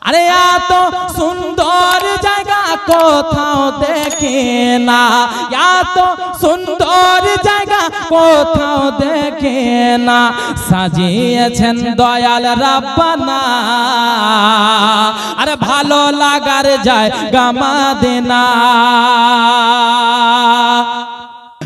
আরে এত সুন্দর জায়গা কোথাও দেখে না। এত সুন্দর জায়গা কোথাও দেখে না। সাজিয়েছেন দয়াল রাব্বানা। আরে ভালো লাগার যায় গামা মাদিনা।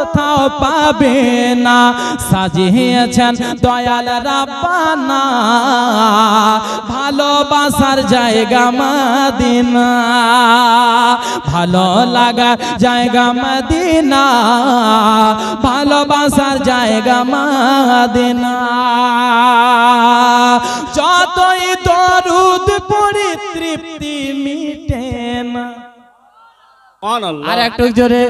কোথাও পাবে না। সাজিয়েছেন দয়াল রাব্বানা। ভালোবাসার জায়গা মদিনা। ভালো লাগা জায়গা মদিনা। ভালোবাসার জায়গা মদিনা। যতই দরুদ পড়ি তৃপ্তি মিটে না। আর একটু জোরে।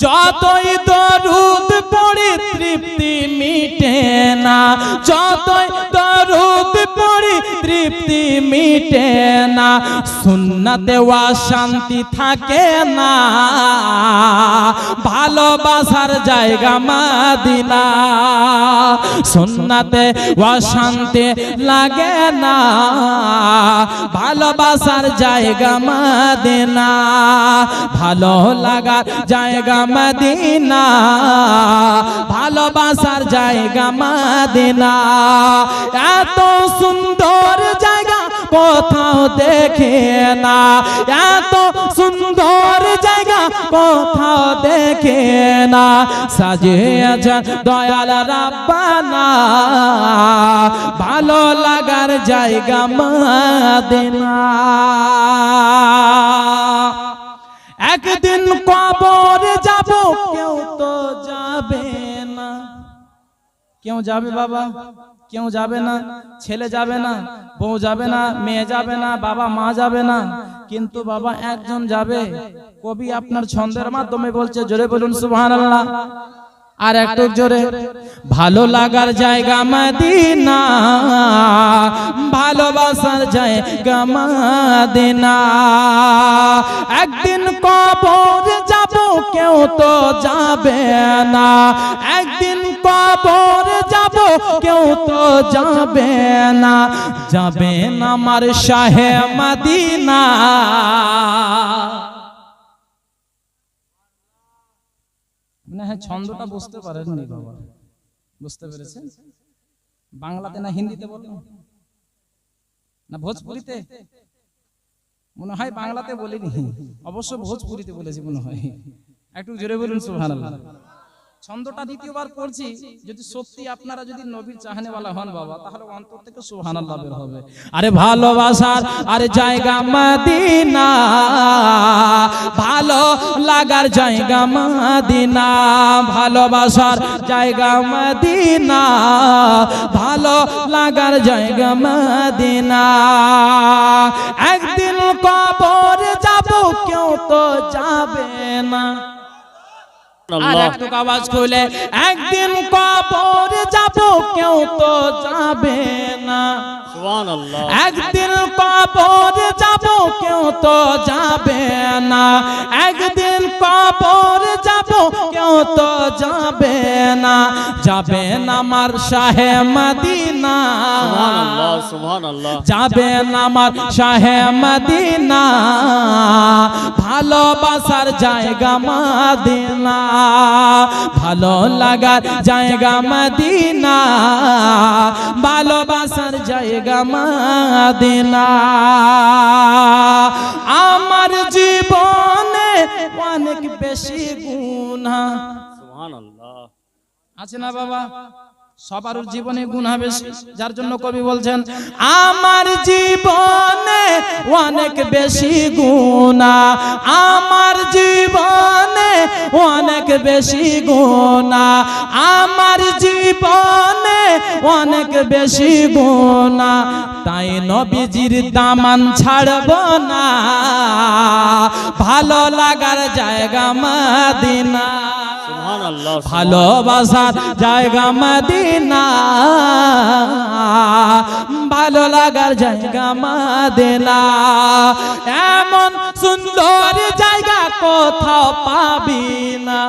যতই দরুদ পড়ে তৃপ্তি মিটে না যতই পড়ি তৃপ্তি মিটে না, সুন্নাতে ওয়া শান্তি থাকে না। ভালোবাসার জায়গা মাদিনা, সুন্নাতে ওয়া শান্তি লাগে না। ভালোবাসার জায়গা মাদিনা, ভালো লাগার জায়গা মদিনা, ভালোবাসার জায়গা মদিনা। এত সুন্দর কোথাও দেখে না। এত সুন্দর জায়গা কোথাও দেখে না। সাজিয়েছে দয়াল রাব্বানা। ভালো লাগার জায়গা মদিনা। একদিন কবর যাব, কেউ তো যাবে কেউ যাবে বাবা, কেউ যাবে না, ছেলে যাবে না, বউ যাবে না, মেয়ে যাবে না, বাবা, মা যাবে না। কিন্তু বাবা, একজন যাবে। কবি আপনার ছন্দের মাধ্যমে বলছে, জোরে বলুন, সুবহানাল্লাহ। আর একটু জোরে, ভালো লাগার জায়গা মদিনা, ভালোবাসার জায়গা মদিনা। একদিন কবর যাব, কেউ তো যাবে না। একদিন কবর যাব, কেউ তো যাবে না। যাবে না আমার শাহে ছন্দটা বুঝতে পারেননি বাবা। বুঝতে পেরেছেন? বাংলাতে না হিন্দিতে বলেন? না ভোজপুরিতে? মনে হয় বাংলাতে বলিনি। অবশ্য ভোজপুরিতে বলেছি মনে হয়। একটু জোরে বলুন, সুবহানাল্লাহ। ছন্দটা দ্বিতীয়বার পড়ছি, যদি সত্যি আপনারা যদি নবীর চাহনেওয়ালা হন বাবা, তাহলে অন্তর থেকে সুবহানাল্লাহ বের হবে। আরে ভালোবাসার, আরে জায়গা মদিনা, ভালো লাগার জায়গা মদিনা, ভালোবাসার জায়গা মদিনা, ভালো লাগার জায়গা মদিনা। একদিন কবর আর একটু আওয়াজ খুলে একদিন কবর যাব কেউ তো যাবে না। একদিন কবর যাব কেউ তো যাবে না। একদিন কবর যাব কেউ তো যাবে না যাবে না আমার শাহে মদিনা। যাবে না আমার শাহে মদিনা। ভালোবাসার জায়গা মদিনা ভালো লাগার জায়গা মদিনা ভালোবাসার জায়গা মদিনা। আমার জীবনে অনেক বেশি গুণা সুবহানাল্লাহ। আছে না বাবা? সবার জীবনে গুণা বেশি যার জন্য কবি বলছেন আমার জীবনে অনেক বেশি গুণা আমার জীবনে অনেক বেশি গুণা আমার জীবনে অনেক বেশি গুণা তাই নবীজির দামান ছাড়ব না। ভালো লাগার জায়গা মাদিনা। ভালোবাসার জায়গা মদিনা। ভালো লাগার জায়গা মদিনা। এমন সুন্দর জায়গা কোথাও পাবি না।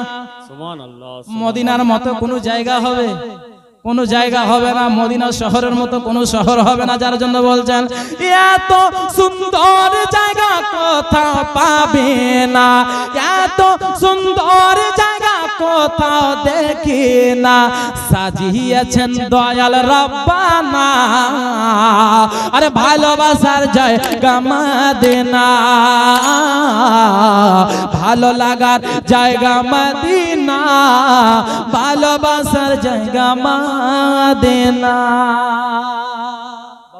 মদিনার মতো কোনো জায়গা হবে? কোন জায়গা হবে না। মদিনা শহরের মতো কোন শহর হবে না যার জন্য বলছেন এত সুন্দর জায়গা কোথাও পাবে না। এত সুন্দর কোথাও দেখি না। সাজিয়েছেন দয়াল রব্বানা। আরে ভালোবাসার জয় গামা মাদেনা। ভালো লাগার জয় জায়গা মদিনা। ভালোবাসার জায়গা মাদেনা।